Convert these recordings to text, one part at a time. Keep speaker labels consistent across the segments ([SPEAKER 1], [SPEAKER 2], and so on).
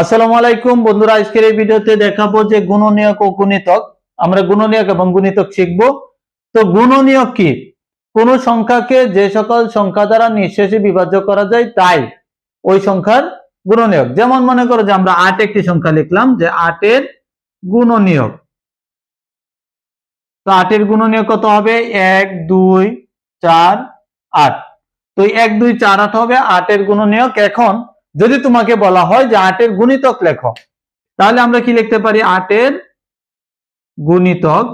[SPEAKER 1] আসসালামু আলাইকুম বন্ধুরা, আজকের এই ভিডিওতে দেখাবো যে গুণনীয়ক ও গুণিতক। আমরা গুণনীয়ক এবং গুণিতক শিখব। তো গুণনীয়ক কি? কোন সংখ্যাকে যে সকল সংখ্যা দ্বারা নিঃশেষে বিভাজ্য করা যায়, তাই ওই সংখ্যার গুণনীয়ক। যেমন মনে করো যে আমরা আট একটি সংখ্যা লিখলাম যে আটের গুণনীয়ক। তো আটের গুণনীয়ক কত হবে? এক, দুই, চার, আট। তো এক, দুই, চার, আট হবে। আটের গুণনীয়ক এখন যদি তোমাকে বলা হয় যে আটের গুণিতক লেখো, তাহলে আমরা কি লিখতে পারি? আটের গুণিতক।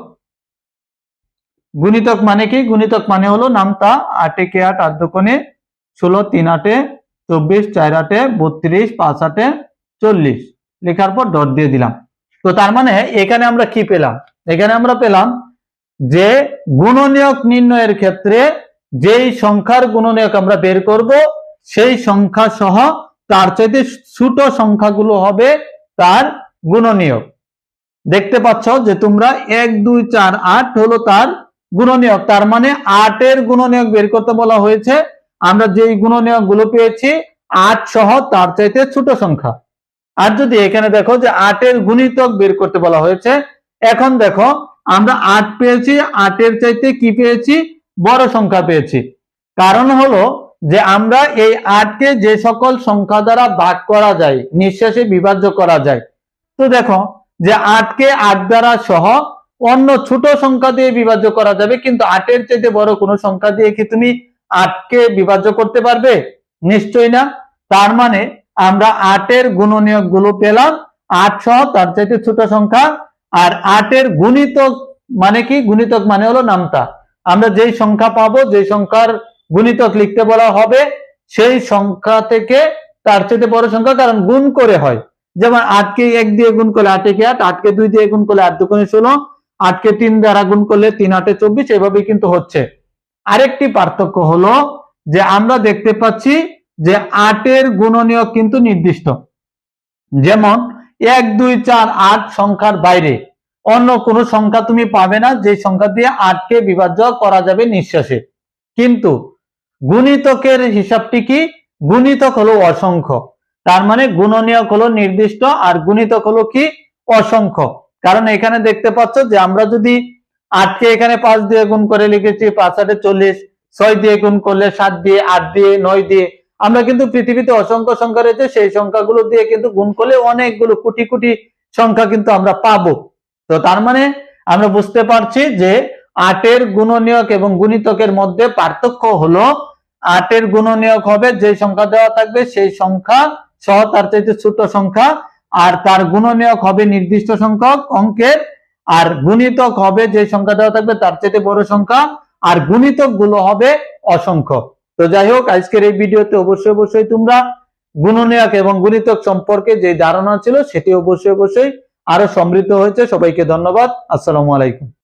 [SPEAKER 1] গুণিতক মানে কি? গুণিতক মানে হলো নামতা, আটে কে আট আট দুকোণে ষোলো, তিন আটে চব্বিশ, চার আটে বত্রিশ, পাঁচ আটে চল্লিশ। লেখার পর ডট দিয়ে দিলাম। তো তার মানে এখানে আমরা কি পেলাম? এখানে আমরা পেলাম যে গুণনীয়ক নির্ণয়ের ক্ষেত্রে যেই সংখ্যার গুণনীয়ক আমরা বের করব, সেই সংখ্যা সহ তার চাইতে ছোট সংখ্যাগুলো হবে তার গুণনীয়ক। দেখতে পাচ্ছ যে তোমরা এক, দুই, চার, আট হলো তার গুণনীয়ক। তার মানে আটের গুণনীয়ক বের করতে বলা হয়েছে। আমরা যেই গুণনীয়কগুলো পেয়েছি, আট সহ তার চাইতে ছোট সংখ্যা। আর যদি এখানে দেখো যে আটের গুণিতক বের করতে বলা হয়েছে, এখন দেখো আমরা আট পেয়েছি, আটের চাইতে কি পেয়েছি? বড় সংখ্যা পেয়েছি। কারণ হলো যে আমরা এই আটকে যে সকল সংখ্যা দ্বারা ভাগ করা যায় নিঃশ্বাসে বিভাজ্য করা যায়। তো দেখো, যে আটকে আট দ্বারা সহ অন্য ছোট সংখ্যা দিয়ে বিভাজ্য করা যাবে, কিন্তু আটের চাইতে বড় কোনো সংখ্যা দিয়ে কি তুমি আটকে বিভাজ্য করতে পারবে? নিশ্চয় না। তার মানে আমরা আটের গুণনীয়কগুলো পেলাম, আট সহ তার চাইতে ছোট সংখ্যা, আর আটের গুণিতক মানে কি? গুণিতক মানে হলো নামতা। আমরা যেই সংখ্যা পাবো, যেই সংখ্যার গুণিতক লিখতে বলা হবে, সেই সংখ্যা থেকে তার চেয়ে বড় সংখ্যা, কারণ গুণ করে হয়। যেমন আটকে এক দিয়ে গুণ করলে আটে কে আট, আটকে দুই দিয়ে গুণ করলে আট দুগুণে ষোলো, আটকে তিন দ্বারা গুণ করলে তিন আটে চব্বিশ এভাবে কিন্তু হচ্ছে। আরেকটি পার্থক্য হলো যে আমরা দেখতে পাচ্ছি যে আটের গুণনীয়ক কিন্তু নির্দিষ্ট। যেমন এক, দুই, চার, আট সংখ্যার বাইরে। অন্য কোনো সংখ্যা তুমি পাবে না যে সংখ্যা দিয়ে আটকে বিভাজ্য করা যাবে নিঃশ্বাসে। কিন্তু গুণিতকের হিসাবটি কি? গুণিতক হলো অসংখ্য। তার মানে গুণনীয়ক হলো নির্দিষ্ট আর গুণিতক হলো কি? অসংখ্য। কারণ এখানে দেখতে পাচ্ছ যে আমরা যদি আটকে এখানে পাঁচ দিয়ে গুণ করে লিখেছি, পাঁচ আটে চল্লিশ, ছয় দিয়ে গুণ করলে সাত দিয়ে, আট দিয়ে, নয় দিয়ে, আমরা কিন্তু পৃথিবীতে অসংখ্য সংখ্যা রয়েছে, সেই সংখ্যাগুলো দিয়ে কিন্তু গুণ করলে অনেকগুলো কোটি কোটি সংখ্যা কিন্তু আমরা পাবো। তো তার মানে আমরা বুঝতে পারছি যে আটের গুণনীয়ক এবং গুণিতকের মধ্যে পার্থক্য হলো আটের গুণনীয়ক হবে যে সংখ্যা দেওয়া থাকবে সেই সংখ্যা সহ তার চাইতে ছোট সংখ্যা, আর তার গুণনীয়ক হবে নির্দিষ্ট সংখ্যক অঙ্কের, আর গুণিতক হবে যে সংখ্যা দেওয়া থাকবে তার চাইতে বড় সংখ্যা, আর গুণিতকগুলো হবে অসংখ্য। তো যাই হোক, আজকের এই ভিডিওতে অবশ্যই অবশ্যই তোমরা গুণনীয়ক এবং গুণিতক সম্পর্কে যে ধারণা ছিল সেটি অবশ্যই অবশ্যই আরও সমৃদ্ধ হয়েছে। সবাইকে ধন্যবাদ। আসসালামু আলাইকুম।